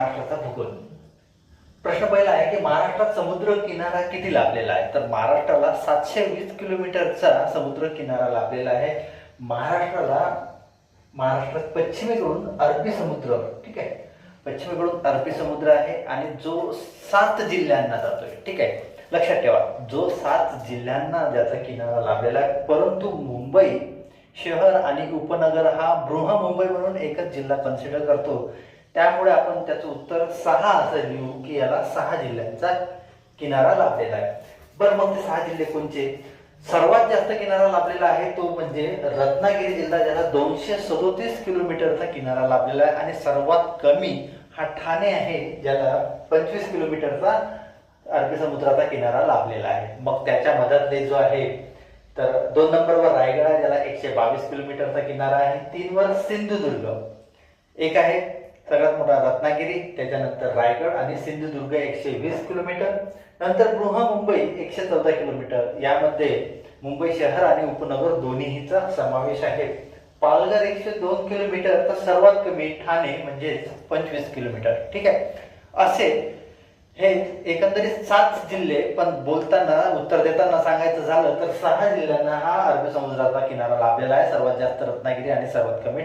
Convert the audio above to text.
महाराष्ट्राचा भूगोल. प्रश्न पहिला आहे की महाराष्ट्रात समुद्र किनारा किती लाभलेला आहे? तर महाराष्ट्राला सातशे वीस किलोमीटरचा समुद्र किनारा लाभलेला आहे. महाराष्ट्राला महाराष्ट्रात पश्चिमेकडून अरबी समुद्र ठीक आहे? पश्चिमेकडून अरबी समुद्र आहे आणि जो सात जिल्ह्यांना जातोय ठीक आहे? लक्षात ठेवा जो सात जिल्ह्यांना ज्याचा किनारा लाभलेला आहे परंतु मुंबई शहर आणि उपनगर हा बृहमुंबई म्हणून एकच जिल्हा कन्सिडर करतो. त्यामुळे आपण त्याचं उत्तर सहा असं लिहू की याला सहा जिल्ह्यांचा किनारा लाभलेला आहे. बरं मग ते सहा जिल्हे कोणते सर्वात जास्त किनारा लाभलेला आहे तो म्हणजे रत्नागिरी जिल्हा ज्याला दोनशे सदोतीस किलोमीटरचा किनारा लाभलेला आहे. आणि सर्वात कमी हा ठाणे आहे ज्याला पंचवीस किलोमीटरचा अरबी समुद्राचा किनारा लाभलेला आहे. मग त्याच्या मदतने जो आहे तर दोन नंबरवर रायगड आहे ज्याला एकशे बावीस किलोमीटरचा किनारा आहे. तीनवर सिंधुदुर्ग. एक आहे सगळ्यात मोठा रत्नागिरी त्याच्यानंतर रायगड आणि सिंधुदुर्ग एकशे वीस किलोमीटर नंतर बृहमुंबई एकशे चौदा किलोमीटर. यामध्ये मुंबई शहर आणि उपनगर दोन्हीचा समावेश आहे. पालघर एकशे दोन किलोमीटर तर सर्वात कमी ठाणे म्हणजे पंचवीस किलोमीटर. ठीक आहे? असे हे एकंदरीत सात जिल्हे पण बोलताना उत्तर देताना सांगायचं झालं तर सहा जिल्ह्यांना हा अरबी समुद्राचा किनारा लाभलेला आहे. सर्वात जास्त रत्नागिरी आणि सर्वात कमी